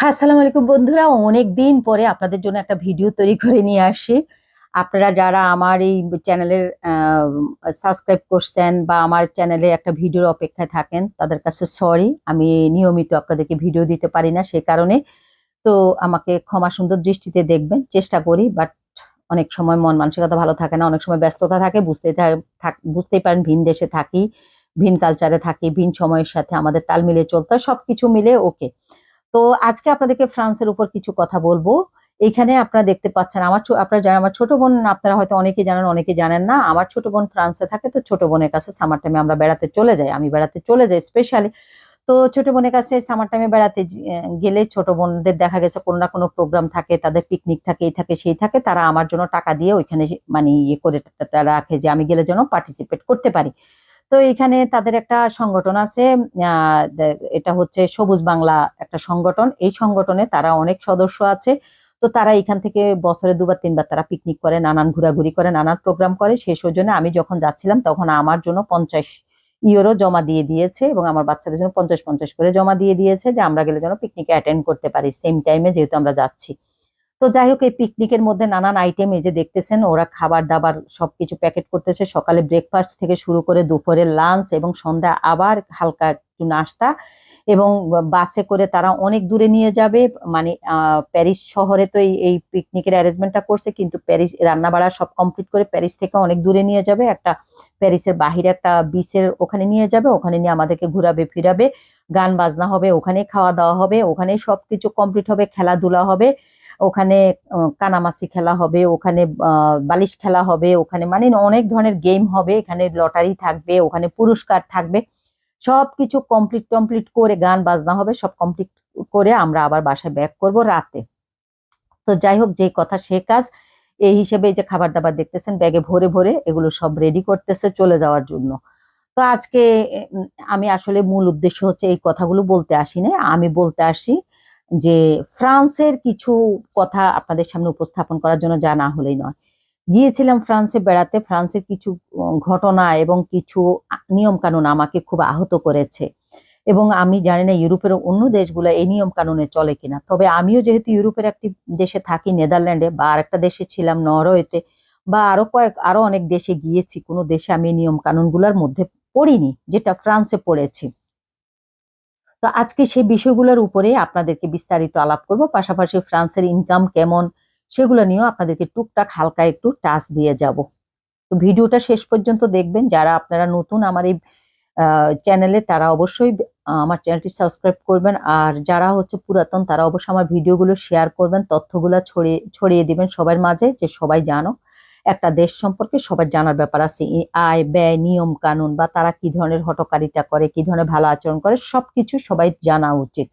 হ্যাঁ আসসালামু আলাইকুম বন্ধুরা। অনেক দিন পরে আপনাদের জন্য একটা ভিডিও তৈরি করে নিয়ে আসি। আপনারা যারা আমার এই চ্যানেলের সাবস্ক্রাইব করছেন বা আমার চ্যানেলে একটা ভিডিওর অপেক্ষায় থাকেন, তাদের কাছে সরি। আমি নিয়মিত আপনাদেরকে ভিডিও দিতে পারি না সেই কারণে। তো আমাকে ক্ষমা সুন্দর দৃষ্টিতে দেখবেন, চেষ্টা করি, বাট অনেক সময় মন মানসিকতা ভালো থাকে না, অনেক সময় ব্যস্ততা থাকে বুঝতে থাক- বুঝতেই পারেন, ভিন দেশে থাকি, ভিন কালচারে থাকি, ভিন সময়ের সাথে আমাদের তাল মিলিয়ে চলতে হয়, সবকিছু মিলে ওকে। তো আজকে আপনাদেরকে ফ্রান্সের উপর কিছু কথা বলব। এখানে আপনারা দেখতে পাচ্ছেন, আমার আপনারা জানেন আমার ছোট বোন, আপনারা হয়তো অনেকে জানেন অনেকে জানেন না, আমার ছোট বোন ফ্রান্সে থাকে, তো ছোট বোনের কাছে সামার টাইমে আমরা বেড়াতে চলে যাই, আমি বেড়াতে চলে যাই স্পেশালি তো ছোট বোনের কাছে সামার টাইমে বেড়াতে গেলে ছোট বোনদের দেখা গেছে, কোনো না কোনো প্রোগ্রাম থাকে, তাদের পিকনিক থাকে, এই থাকে, সেই থাকে, তারা আমার জন্য টাকা দিয়ে ওইখানে মানে ইয়ে করে রাখে যে, আমি গেলে যেন পার্টিসিপেট করতে পারি। তো এখানে তাদের একটা সংগঠন আছে এটা হচ্ছে সবুজ বাংলা একটা সংগঠন। এই সংগঠনে তারা অনেক সদস্য আছে। তো তারা এখান থেকে বছরে দুবার, তিনবার তারা পিকনিক করে, নানান ঘোরাঘুরি করে, নানান প্রোগ্রাম করে। সেই সৌজন্যে আমি যখন যাচ্ছিলাম, তখন আমার জন্য পঞ্চাশ ইউরো জমা দিয়ে দিয়েছে এবং আমার বাচ্চাদের জন্য পঞ্চাশ পঞ্চাশ করে জমা দিয়ে দিয়েছে যে আমরা গেলে যেন পিকনিকে অ্যাটেন্ড করতে পারি। সেম টাইমে যেহেতু আমরা যাচ্ছি। তো যাই হোক এই পিকনিকের মধ্যে নানান আইটেম এই যে দেখতেছেন, ওরা খাবার দাবার সবকিছু প্যাকেট করতেছে। সকালে ব্রেকফাস্ট থেকে শুরু করে দুপুরে লাঞ্চ এবং সন্ধ্যা আবার হালকা একটু নাস্তা এবং বাসে করে তারা অনেক দূরে নিয়ে যাবে। মানে প্যারিস শহরে তো এই এই পিকনিকের অ্যারেঞ্জমেন্টটা করছে, কিন্তু প্যারিস রান্না বাড়া সব কমপ্লিট করে প্যারিস থেকে অনেক দূরে নিয়ে যাবে। একটা প্যারিসের বাহিরে একটা বিচের ওখানে নিয়ে যাবে, ওখানে নিয়ে আমাদেরকে ঘুরাবে, ফিরাবে। গান বাজনা হবে ওখানে খাওয়া দাওয়া হবে ওখানে সবকিছু কমপ্লিট হবে, খেলাধুলা হবে। ওখানে কানামাছি খেলা হবে, ওখানে বালিশ খেলা হবে, ওখানে মানে অনেক ধরনের গেম হবে, এখানে লটারি থাকবে, ওখানে পুরস্কার থাকবে। সব কিছু কমপ্লিট কমপ্লিট করে গান বাজনা হবে, সব কমপ্লিট করে আমরা আবার বাসায় ব্যাক করব রাতে। তো যাই হোক যে কথা সে কাজ, এই হিসেবে যে খাবার দাবার দেখতেছেন ব্যাগে ভরে ভরে এগুলো সব রেডি করতেছে চলে যাওয়ার জন্য। তো আজকে আমি আসলে মূল উদ্দেশ্য হচ্ছে এই কথাগুলো বলতে আসি না আমি বলতে আসি যে ফ্রান্সের কিছু কথা আপনাদের সামনে উপস্থাপন করার জন্য যা না হলেই নয়। গিয়েছিলাম ফ্রান্সে বেড়াতে, ফ্রান্সের কিছু ঘটনা এবং কিছু নিয়ম কানুন আমাকে খুব আহত করেছে। এবং আমি জানি না ইউরোপের অন্য দেশগুলো এই নিয়ম কানুনে চলে কিনা। তবে আমিও যেহেতু ইউরোপের একটি দেশে থাকি, নেদারল্যান্ডে বা আরেকটা দেশে ছিলাম, নরওয়েতে বা আরও কয়েক, আরও অনেক দেশে গিয়েছি, কোনো দেশে আমি নিয়ম কানুনগুলোর মধ্যে পড়িনি, যেটা ফ্রান্সে পড়েছি। তো আজকে সেই বিষয়গুলোর উপরে আপনাদেরকে বিস্তারিত আলাপ করব। পাশাপাশি ফ্রান্সের ইনকাম কেমন সেগুলো নিয়েও আপনাদেরকে টুকটাক হালকা একটু টাচ দিয়ে যাব। তো ভিডিওটা শেষ পর্যন্ত দেখবেন। যারা আপনারা নতুন আমার এই চ্যানেলে তারা অবশ্যই আমার চ্যানেলটি সাবস্ক্রাইব করবেন। আর যারা হচ্ছে পুরাতন, তারা অবশ্যই আমার ভিডিওগুলো শেয়ার করবেন। তথ্যগুলো ছড়িয়ে ছড়িয়ে দিবেন সবার মাঝে, যে সবাই জানো। একটা দেশ সম্পর্কে সবার জানার ব্যাপার আছে। আয়, ব্যয়, নিয়ম, কানুন বা তারা কি ধরনের হটকারিতা করে, কি ধরনের ভালো আচরণ করে, সবকিছু সবাই জানা উচিত।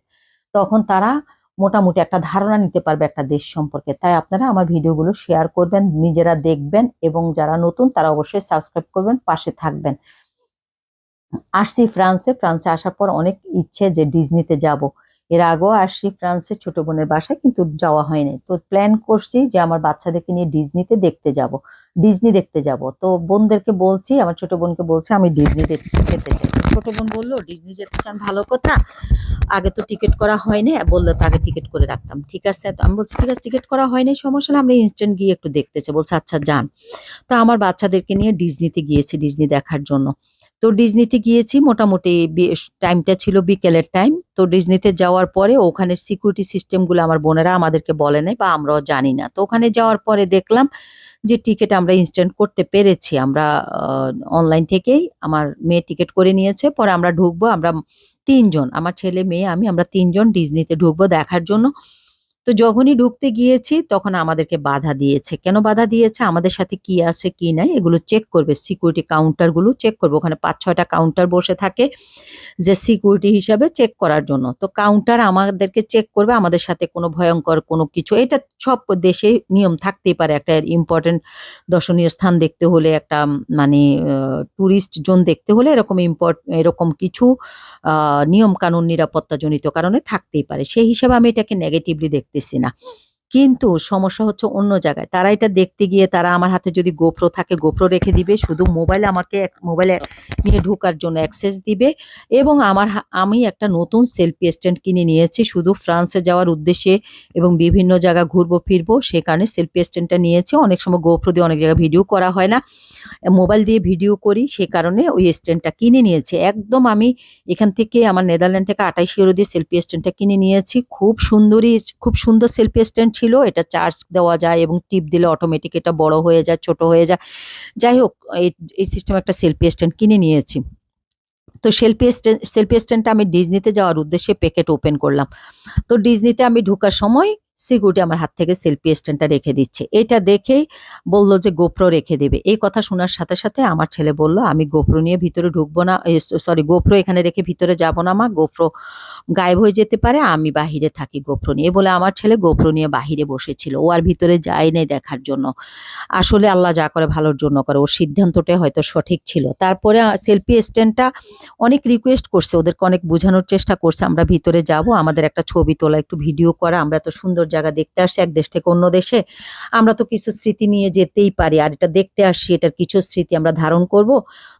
তখন তারা মোটামুটি একটা ধারণা নিতে পারবে একটা দেশ সম্পর্কে। তাই আপনারা আমার ভিডিওগুলো শেয়ার করবেন, নিজেরা দেখবেন এবং যারা নতুন তারা অবশ্যই সাবস্ক্রাইব করবেন, পাশে থাকবেন। আসছি ফ্রান্সে। ফ্রান্সে আসার পর অনেক ইচ্ছে যে ডিজনিতে যাব। এর আগেও আসছি ফ্রান্সে ছোট বোনের বাসায়, কিন্তু যাওয়া হয়নি। তো প্ল্যান করছি যে আমার বাচ্চাদেরকে নিয়ে ডিজনিতে দেখতে যাব। ডিজনি দেখতে যাব। তো বোনদেরকে বলছি, আমার ছোট বোনকে বলছি, আমি ডিজনি দেখতে যেতে চাই। ছোট বোন বলল, ডিজনি যেতে চান ভালো কথা। আগে তো টিকিট করা হয়নি। বলল, তো আগে টিকিট করে রাখতাম। ঠিক আছে। তো আমি বলছি, ঠিক আছে, টিকিট করা হয়নি, সমস্যা না আমরা ইনস্ট্যান্ট গিয়ে একটু দেখতে চাই। বলছে আচ্ছা যান। তো আমার বাচ্চাদেরকে নিয়ে ডিজনিতে গিয়েছি, ডিজনি দেখার জন্য। তো ডিজনিতে গিয়েছি, মোটামুটি টাইমটা ছিল বিকেলের টাইম তো ডিজনিতে যাওয়ার পরে ওখানে সিকিউরিটি সিস্টেমগুলো আমার বোনেরা আমাদেরকে বলে নাই বা আমরাও জানি না। তো ওখানে যাওয়ার পরে দেখলাম যে টিকিট আমরা ইনস্ট্যান্ট করতে পেরেছি। আমরা অনলাইন থেকেই আমার মেয়ে টিকিট করে নিয়েছে। পরে আমরা ঢুকবো, আমরা তিনজন, আমার ছেলে, মেয়ে, আমি, আমরা তিনজন ডিজনিতে ঢুকবো দেখার জন্য। তো যখনই ঢুকতে গিয়েছি, তখন আমাদেরকে বাধা দিয়েছে। কেন বাধা দিয়েছে? আমাদের সাথে কি আছে, কি নাই, এগুলো চেক করবে। সিকিউরিটি কাউন্টারগুলো চেক করবে। ওখানে পাঁচ, ছয়টা কাউন্টার বসে থাকে যে সিকিউরিটি হিসাবে চেক করার জন্য। তো কাউন্টার আমাদেরকে চেক করবে, আমাদের সাথে কোনো ভয়ঙ্কর কোনো কিছু। এটা সব দেশে নিয়ম থাকতেই পারে। একটা ইম্পর্টেন্ট দর্শনীয় স্থান দেখতে হলে, একটা মানে টুরিস্ট জোন দেখতে হলে এরকম ইম্পর্ট এরকম কিছু নিয়ম কানুন নিরাপত্তাজনিত কারণে থাকতেই পারে। সেই হিসাবে আমি এটাকে নেগেটিভলি দেখতেছি না। কিন্তু সমস্যা হচ্ছে অন্য জায়গায়। তারা এটা দেখতে গিয়ে তারা আমার হাতে যদি GoPro থাকে, GoPro রেখে দিবে। শুধু মোবাইলে আমাকে মোবাইলে নিয়ে ঢোকার জন্য অ্যাক্সেস দিবে এবং আমার আমি একটা নতুন সেলফি স্ট্যান্ড কিনে নিয়েছি, শুধু ফ্রান্সে যাওয়ার উদ্দেশ্যে এবং বিভিন্ন জায়গা ঘুরবো, ফিরবো, সে কারণে সেলফি স্ট্যান্ডটা নিয়েছি। অনেক সময় GoPro দিয়ে অনেক জায়গায় ভিডিও করা হয় না। মোবাইল দিয়ে ভিডিও করি, সে কারণে ওই স্ট্যান্ডটা কিনে নিয়েছি। একদম আমি এখান থেকে আমার নেদারল্যান্ড থেকে ২৮ ইউরো দিয়ে সেলফি স্ট্যান্ডটা কিনে নিয়েছি। খুব সুন্দরই খুব সুন্দর সেলফি স্ট্যান্ড ছিল। এটা চার্জ দেওয়া যায় এবং টিপ দিলে অটোমেটিক এটা বড় হয়ে যায়, ছোট হয়ে যায়। যাই হোক এই সিস্টেমে একটা সেলফি স্ট্যান্ড কিনে নিয়েছি। তো সেলফি স্ট্যান্ড সেলফি স্ট্যান্ডটা আমি ডিজনিতে যাওয়ার উদ্দেশ্যে প্যাকেট ওপেন করলাম। তো ডিজনিতে আমি ঢোকার সময় সিকিউরিটি আমার হাত থেকে সেলফি স্ট্যান্ডটা রেখে দিচ্ছে। এটা দেখেই বলল যে GoPro রেখে দেবে। এই কথা শোনার সাথে, সাথে আমার ছেলে বলল, "আমি GoPro নিয়ে ভিতরে ঢুকবো না। সরি GoPro এখানে রেখে ভিতরে যাব না মা। GoPro গায়েব হয়ে যেতে পারে। আমি বাহিরে থাকি GoPro নিয়ে।" বলে আমার ছেলে GoPro নিয়ে বাহিরে বসেছিল। ও আর ভিতরে যায় নাই দেখার জন্য। আসলে আল্লাহ যা করে ভালোর জন্য করে। ওর সিদ্ধান্তটাই হয়তো সঠিক ছিল। তারপরে সেলফি স্ট্যান্ডটা অনেক রিকোয়েস্ট করছে। ওদেরকে অনেক বোঝানোর চেষ্টা করছে, "আমরা ভিতরে যাব। আমাদের একটা ছবি তোলা, একটু ভিডিও করা। আমরা এত সুন্দর জায়গা দেখতে আসছি এক দেশ থেকে অন্য দেশে। আমরা তো কিছু স্মৃতি নিয়ে যেতেই পারি। আর এটা দেখতে আসছি, এটার কিছু স্মৃতি আমরা ধারণ করব।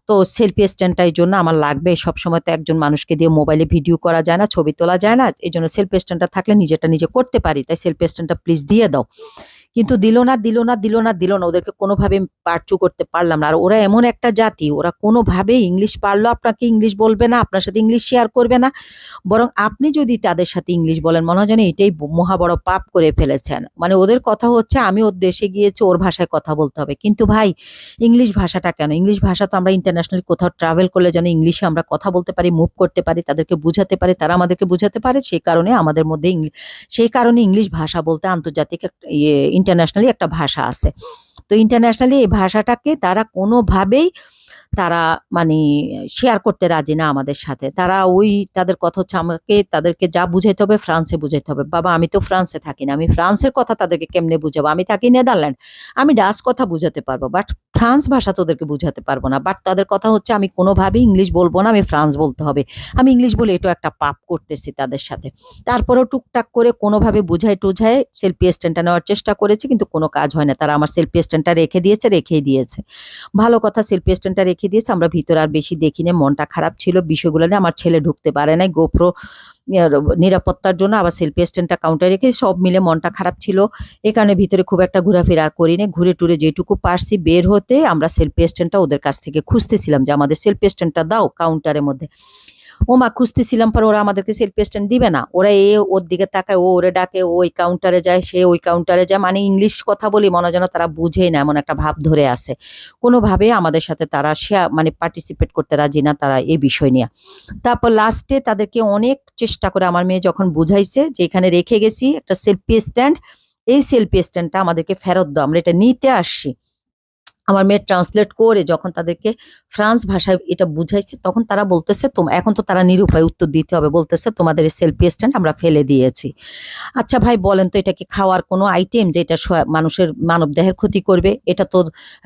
তো সেলফি স্ট্যান্ডটা এইজন্য আমার লাগবে। সবসময় তো একজন মানুষকে দিয়ে মোবাইলে ভিডিও করা যায় না, ছবি তোলা যায় না। এই জন্য সেলফি স্ট্যান্ডটা থাকলে নিজেটা নিজে করতে পারি। তাই সেলফি স্ট্যান্ডটা প্লিজ দিয়ে দাও।" কিন্তু দিল না, দিল না, দিল না, দিল না। ওদেরকে কোনোভাবে পারচু করতে পারলাম না। আর ওরা এমন একটা জাতি, ওরা কোনোভাবেই ইংলিশ পারলেও আপনাকে ইংলিশ বলবে না, আপনার সাথে ইংলিশ শেয়ার করবে না। বরং আপনি যদি তাদের সাথে ইংলিশ বলেন মনে হয় যেন এটাই মহা বড় পাপ করে ফেলেছেন। মানে ওদের কথা হচ্ছে আমি ওর দেশে গিয়েছি ওর ভাষায় কথা বলতে হবে। কিন্তু ভাই ইংলিশ ভাষাটা কেন? ইংলিশ ভাষা তো আমরা ইন্টারন্যাশনালি কোথাও ট্রাভেল করলে যেন ইংলিশে আমরা কথা বলতে পারি, মুভ করতে পারি, তাদেরকে বুঝাতে পারি, তারা আমাদেরকে বুঝাতে পারে। সেই কারণে আমাদের মধ্যে সেই কারণে ইংলিশ ভাষা বলতে আন্তর্জাতিক ইয়ে ইন্টারন্যাশনালি একটা ভাষা আছে। তো ইন্টারন্যাশনালি এই ভাষাটাকে তারা কোনোভাবেই তারা মানে শেয়ার করতে রাজি না আমাদের সাথে। তারা ওই তাদের কথা হচ্ছে আমাকে তাদেরকে যা বুঝাইতে হবে ফ্রান্সে বুঝাইতে হবে। বাবা আমি তো ফ্রান্সে থাকি না। আমি ফ্রান্সের কথা তাদেরকে কেমনে বুঝাবো? আমি থাকি নেদারল্যান্ড। আমি ডাচ কথা বুঝাতে পারব। বাট ফ্রান্স ভাষা তোদেরকে বুঝাতে পারব না। বাট তাদের কথা হচ্ছে আমি কোনোভাবেই ইংলিশ বলব না, আমি ফ্রান্স বলতে হবে। আমি ইংলিশ বলে এটাও একটা পাপ করতেছি তাদের সাথে। তারপরেও টুকটাক করে কোনোভাবে বুঝায়-টুঝায় সেলফি স্ট্যান্ডটা নেওয়ার চেষ্টা করেছি কিন্তু কোনো কাজ হয় না। তারা আমার সেলফি স্ট্যান্ডটা রেখে দিয়েছে, রেখেই দিয়েছে। ভালো কথা সেলফি স্ট্যান্ডটা রেখে দিয়েছে। আমরা ভিতরে আর বেশি দেখি নাই। মনটা খারাপ ছিল। বিষয়গুলো নিয়ে আমার ছেলে ঢুকতে পারে নাই। গোপ্রো নিরাপত্তার জন্য আবার সেলফি স্ট্যান্ডটা কাউন্টারে রেখে সব মিলে মনটা খারাপ ছিল। এ কারণে ভিতরে খুব একটা ঘোরাফেরা করি না ঘুরে-টুরে যেটুকু পারছি বের হতে আমরা সেলফি স্ট্যান্ডটা ওদের কাছ থেকে খুঁজতেছিলাম যে আমাদের সেলফি স্ট্যান্ডটা দাও কাউন্টারের মধ্যে। ওমা খুঁজতেছিলাম পরে ওরা আমাদেরকে সেলফি স্ট্যান্ড দিবে না। ওরা এ ওর দিকে তাকায়, ও ওরে ডাকে, ও ওই কাউন্টারে যায়, সে ওই কাউন্টারে যায়। মানে ইংলিশ কথা বলি মনে যেন তারা বুঝেই না এমন একটা ভাব ধরে আছে। কোনোভাবে আমাদের সাথে তারা শেয়া মানে পার্টিসিপেট করতে রাজি না তারা এই বিষয় নিয়ে তারপর লাস্টে তাদেরকে অনেক চেষ্টা করে আমার মেয়ে যখন বুঝাইছে যে এখানে রেখে গেছি একটা সেলফি স্ট্যান্ড। এই সেলফি স্ট্যান্ডটা আমাদেরকে ফেরত দাও। আমরা এটা নিতে আসছি। আমার মেয়ে ট্রান্সলেট করে যখন তাদেরকে ফ্রান্স ভাষায় এটা বুঝাইছে, তখন তারা বলতেছে, তোম এখন তো তারা নিরুপায় উত্তর দিতে হবে। বলতেছে, তোমাদের এই সেলফি স্ট্যান্ড আমরা ফেলে দিয়েছি। আচ্ছা ভাই, বলেন তো, এটা কি খাওয়ার কোনো আইটেম যে এটা মানুষের মানবদেহের ক্ষতি করবে? এটা তো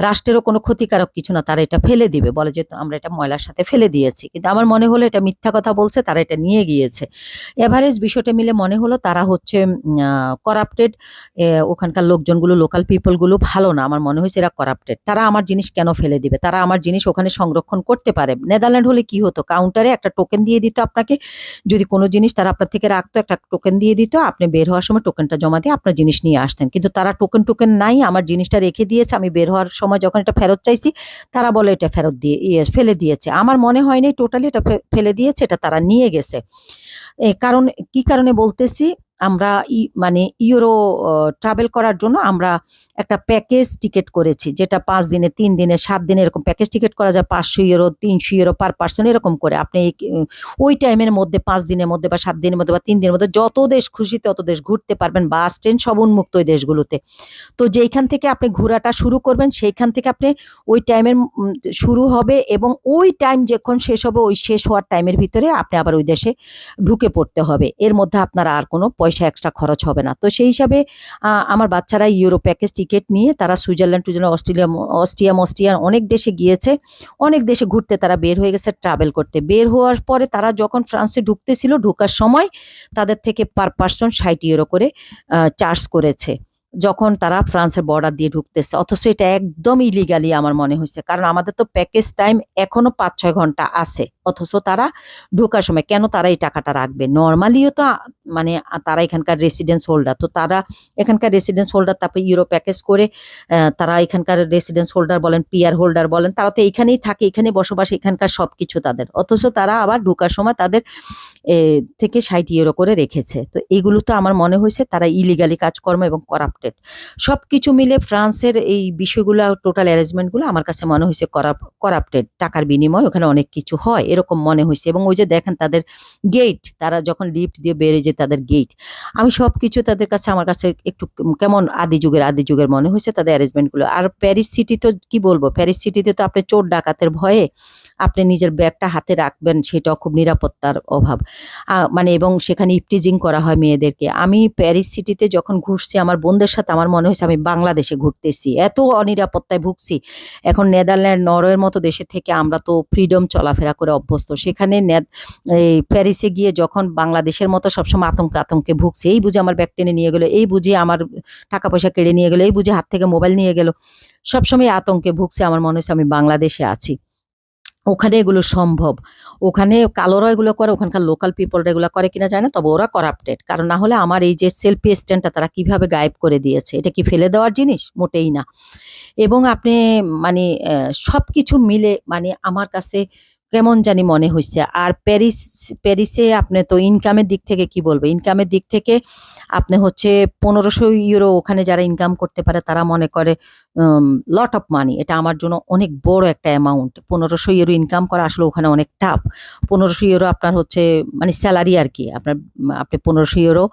রাষ্ট্রেরও কোনো ক্ষতিকারক কিছু না। তারা এটা ফেলে দিবে। বলে যে আমরা এটা ময়লার সাথে ফেলে দিয়েছি। কিন্তু আমার মনে হলো এটা মিথ্যা কথা বলছে, তারা এটা নিয়ে গিয়েছে। এভারেজ বিষয়টা মিলে মনে হলো তারা হচ্ছে করাপ্টেড ওখানকার লোকজনগুলো লোকাল পিপলগুলো ভালো না। আমার মনে হয়েছে এরা করাপ্টেড। তারা আমার জিনিস কেন ফেলে দিবে? তারা আমার জিনিস ওখানে সংরক্ষণ করতে পারে। নেদারল্যান্ড হলে কি হতো? কাউন্টারে একটা টোকেন দিয়ে দিত আপনাকে। যদি কোনো জিনিস তারা আপনার থেকে রাখতো, একটা টোকেন দিয়ে দিত। আপনি বের হওয়ার সময় টোকেনটা জমা দিয়ে আপনার জিনিস নিয়ে আসতেন। কিন্তু তারা টোকেন-টোকেন নাই। আমার জিনিসটা রেখে দিয়েছে। আমি বের হওয়ার সময় যখন এটা ফেরত চাইছি, তারা বলে এটা ফেরত দিয়ে ইয়ে ফেলে দিয়েছে। আমার মনে হয়নি টোটালি এটা ফেলে দিয়েছে। এটা তারা নিয়ে গেছে। কারণ, কি কারণে বলতেছি? আমরা মানে ইউরো ট্রাভেল করার জন্য আমরা একটা প্যাকেজ টিকিট করেছি। যেটা পাঁচ দিনে, তিন দিনে, সাত দিনে এরকম প্যাকেজ টিকিট করা যায় ৫০০ ইউরো, ৩০০ ইউরো পার পারসন এরকম করে। আপনি ওই টাইমের মধ্যে পাঁচ দিনের মধ্যে বা সাত দিনের মধ্যে বা তিন দিনের মধ্যে যত দেশ খুশি তত দেশ ঘুরতে পারবেন। বাস, ট্রেন সব উন্মুক্ত ওই দেশগুলোতে। তো যেইখান থেকে আপনি ঘোরাটা শুরু করবেন সেইখান থেকে আপনি ওই টাইমের শুরু হবে এবং ওই টাইম যখন শেষ হবে ওই শেষ হওয়ার টাইমের ভিতরে আপনি আবার ওই দেশে ঢুকে পড়তে হবে। এর মধ্যে আপনার আর কোনো পয়সা পয়সা এক্সট্রা খরচ হবে না। তো সেই হিসাবে আমার বাচ্চারা ইউরো প্যাকেজ টিকিট নিয়ে তারা সুইজারল্যান্ড টুইজারল্যান্ড অস্ট্রেলিয়া অস্ট্রিয়া মস্ট্রিয়া অনেক দেশে গিয়েছে, অনেক দেশে ঘুরতে তারা বের হয়ে গেছে ট্রাভেল করতে। বের হওয়ার পরে তারা যখন ফ্রান্সে ঢুকতেছিল, ঢোকার সময় তাদের থেকে পার পার্সন ষাট ইউরো করে চার্জ করেছে। যখন তারা ফ্রান্সের বর্ডার দিয়ে ঢুকতেছে, অথচ এটা একদম ইলিগালি আমার মনে হয়েছে। কারণ আমাদের তো প্যাকেজ টাইম এখনও পাঁচ ছয় ঘণ্টা আছে, অথচ তারা ঢোকার সময় কেন তারা এই টাকাটা রাখবে? নর্মালিও তো মানে তারা এখানকার রেসিডেন্স হোল্ডার তো তারা এখানকার রেসিডেন্স হোল্ডার তারপরে ইউরো প্যাকেজ করে তারা এখানকার রেসিডেন্স হোল্ডার বলেন পিয়ার হোল্ডার বলেন, তারা তো এখানেই থাকে, এখানে বসবাস, এখানকার সবকিছু তাদের। অথচ তারা আবার ঢোকার সময় তাদের থেকে ষাট ইউরো করে রেখেছে। তো এগুলো তো আমার মনে হয়েছে তারা ইলিগালি কাজকর্ম এবং করাপ্টেড সব কিছু মিলে ফ্রান্সের এই বিষয়গুলো টোটাল অ্যারেঞ্জমেন্টগুলো আমার কাছে মনে হয়েছে করাপ্টেড টাকার বিনিময় ওখানে অনেক কিছু হয়, এরকম মনে হয়েছে। এবং ওই যে দেখেন তাদের গেট তারা যখন লিফট দিয়ে বেড়ে যে তাদের গেট আমি সব কিছু তাদের কাছে, আমার কাছে একটু কেমন আদি যুগের আদি যুগের মনে হয়েছে তাদের অ্যারেঞ্জমেন্টগুলো আর প্যারিস সিটি তো কি বলব? প্যারিস সিটিতে তো আপনি চোর ডাকাতের ভয়ে আপনি নিজের ব্যাগটা হাতে রাখবেন, সেটাও খুব নিরাপত্তার অভাব। মানে এবং সেখানে ইপটিজিং করা হয় মেয়েদেরকে। আমি প্যারিস সিটিতে যখন ঘুরছি, আমার বোনদের সাথে আমার মনে হয়েছে আমি বাংলাদেশে ঘুরতেছি। এত অনিরাপত্তায় ভুগছি। এখন নেদারল্যান্ড, নরওয়ের মতো দেশে থেকে আমরা তো ফ্রিডম চলাফেরা করে অভ্যস্ত। সেখানে এই প্যারিসে গিয়ে যখন বাংলাদেশের মতো সবসময় আতঙ্ক, আতঙ্কে ভুগছি। এই বুঝে আমার ব্যাগ টেনে নিয়ে গেলো, এই বুঝে আমার টাকা পয়সা কেড়ে নিয়ে গেলো, এই বুঝে হাত থেকে মোবাইল নিয়ে গেল। সবসময় আতঙ্কে ভুগছে, আমার মনে হচ্ছে আমি বাংলাদেশে আছি। ওখানে এগুলো সম্ভব। ওখানে কালোরা এগুলো করে, ওখানকার লোকাল পিপলরা এগুলো করে কিনা যায় না, তবে ওরা করাপ্টেড কারণ না হলে আমার এই যে সেলফি স্ট্যান্ডটা তারা কীভাবে গায়েব করে দিয়েছে, এটা কি ফেলে দেওয়ার জিনিস? মোটেই না। এবং আপনি মানে সব কিছু মিলে মানে আমার কাছে কেমন জানি মনে হয়েছে আর প্যারিস প্যারিসে আপনি তো ইনকামের দিক থেকে কি বলব? ইনকামের দিক থেকে আপনি হচ্ছে পনেরোশো ইউরো ওখানে যারা ইনকাম করতে পারে, তারা মনে করে লট অফ মানি এটা আমার জন্য অনেক বড় একটা অ্যামাউন্ট পনেরোশো ইউরো ইনকাম করা আসলে ওখানে অনেক টাফ পনেরোশো ইউরো আপনার হচ্ছে মানে স্যালারি আর কি। আপনার, আপনি পনেরোশো ইউরো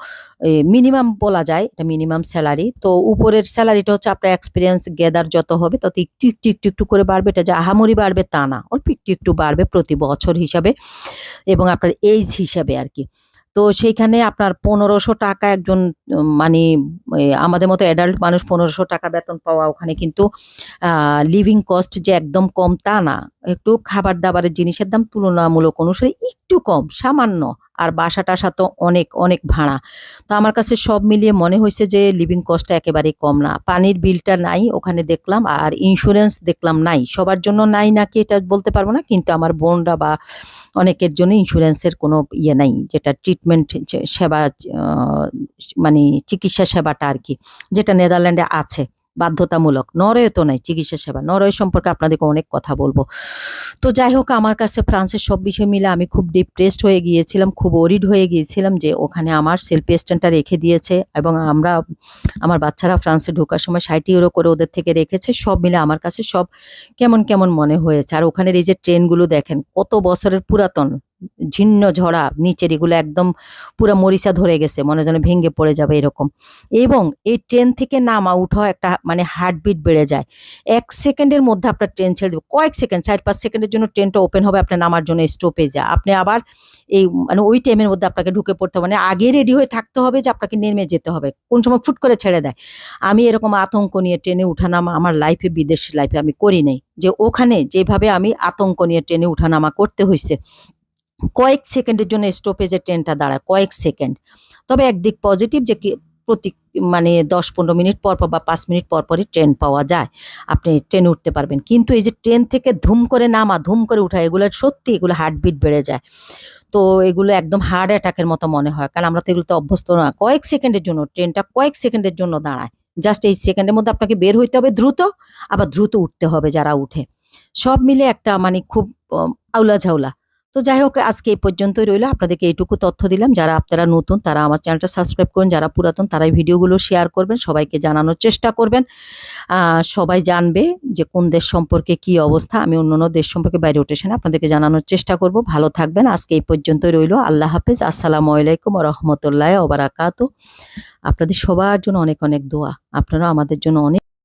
মিনিমাম বলা যায়, এটা মিনিমাম স্যালারি তো উপরের স্যালারিটা হচ্ছে আপনার এক্সপিরিয়েন্স গেদার যত হবে, তত একটু একটু একটু একটু করে বাড়বে। এটা যে আহামরি বাড়বে, তা না। অল্প একটু একটু বাড়বে প্রতি বছর হিসাবে এবং আপনার এইজ হিসাবে আর কি। তো সেইখানে আপনার পনেরোশো টাকা একজন মানে আমাদের মতো অ্যাডাল্ট মানুষ পনেরোশো টাকা বেতন পাওয়া ওখানে কিন্তু লিভিং কস্ট যে একদম কম তা না। একটু খাবার দাবারের জিনিসের দাম তুলনামূলক অনুসারে একটু কম, সামান্য। আর বাসা টাসা তো অনেক অনেক ভাড়া। তো আমার কাছে সব মিলিয়ে মনে হয়েছে যে লিভিং কস্টটা একেবারেই কম না। পানির বিলটা নাই ওখানে দেখলাম, আর ইন্স্যুরেন্স দেখলাম নাই। সবার জন্য নাই নাকি এটা বলতে পারব না, কিন্তু আমার বোনরা বা অনেকের জন্য ইন্স্যুরেন্সের কোনো ইয়ে নাই, যেটা ট্রিটমেন্ট সেবা মানে চিকিৎসা সেবাটা আর কি, যেটা নেদারল্যান্ডে আছে। বাধ্যতামূলক। নরওয়ে তো নাই চিকিৎসা সেবা। নরওয়ে সম্পর্কে আপনাদেরকে অনেক কথা বলব। তো যাই হোক, আমার কাছে ফ্রান্সের সব বিষয় মিলে আমি খুব ডিপ্রেসড হয়ে গিয়েছিলাম, খুব ওরিড হয়ে গিয়েছিলাম যে ওখানে আমার সেলফি স্ট্যান্ডটা রেখে দিয়েছে এবং আমরা, আমার বাচ্চারা ফ্রান্সে ঢোকার সময় ষাট ইউরো করে ওদের থেকে রেখেছে। সব মিলে আমার কাছে সব কেমন কেমন মনে হয়েছে। আর ওখানের এই যে ট্রেনগুলো দেখেন, কত বছরের পুরাতন। ঝিন্ন ঝরা নিচের এগুলো একদম পুরো মরিচা ধরে গেছে, মনে যেন ভেঙে পড়ে যাবে এরকম। এবং এই ট্রেন থেকে নামা উঠাও একটা মানে হার্টবিট বেড়ে যায়। এক সেকেন্ডের মধ্যে আপনার ট্রেন ছেড়ে দেবে। কয়েক সেকেন্ড, চার পাঁচ সেকেন্ডের জন্য ট্রেনটা ওপেন হবে আপনার নামার জন্য স্টপেজে আপনি আবার এই মানে ওই টাইমের মধ্যে আপনাকে ঢুকে পড়তে হবে। মানে আগে রেডি হয়ে থাকতে হবে যে আপনাকে নেমে যেতে হবে। কোন সময় ফুট করে ছেড়ে দেয়। আমি এরকম আতঙ্ক নিয়ে ট্রেনে উঠানামা আমার লাইফে বিদেশি লাইফে আমি করি নাই। যে ওখানে যেভাবে আমি আতঙ্ক নিয়ে ট্রেনে উঠানামা করতে হয়েছে কয়েক সেকেন্ডের জন্য স্টপেজে ট্রেনটা দাঁড়ায়, কয়েক সেকেন্ড। তবে একদিক পজিটিভ যে প্রতি মানে দশ পনেরো মিনিট পর পর বা পাঁচ মিনিট পর পরই ট্রেন পাওয়া যায়। আপনি ট্রেনে উঠতে পারবেন। কিন্তু এই যে ট্রেন থেকে ধুম করে নামা, ধুম করে উঠা, এগুলো সত্যি এগুলো হার্টবিট বেড়ে যায়। তো এগুলো একদম হার্ট অ্যাটাকের মতো মনে হয়। কারণ আমরা তো এগুলোতে অভ্যস্ত না। কয়েক সেকেন্ডের জন্য ট্রেনটা কয়েক সেকেন্ডের জন্য দাঁড়ায়। জাস্ট এই সেকেন্ডের মধ্যে আপনাকে বের হইতে হবে দ্রুত, আবার দ্রুত উঠতে হবে যারা উঠে। সব মিলে একটা মানে খুব আউলা ঝাউলা তো যাই হোক, আজকে এই পর্যন্তই রইল। আপনাদেরকে এইটুকু তথ্য দিলাম। যারা আপনারা নতুন, তারা আমার চ্যানেলটা সাবস্ক্রাইব করুন। যারা পুরাতন তারা এই ভিডিওগুলো শেয়ার করবেন। সবাইকে জানানোর চেষ্টা করবেন। সবাই জানবে যে কোন দেশ সম্পর্কে কি অবস্থা। আমি অন্য অন্য দেশ সম্পর্কে বাইরে উঠেছি না আপনাদেরকে জানানোর চেষ্টা করব। ভালো থাকবেন। আজকে এই পর্যন্তই রইল। আল্লাহ হাফেজ। আসসালামু আলাইকুম রহমতুল্লাহ ওবারাকাতু আপনাদের সবার জন্য অনেক অনেক দোয়া। আপনারা আমাদের জন্য অনেক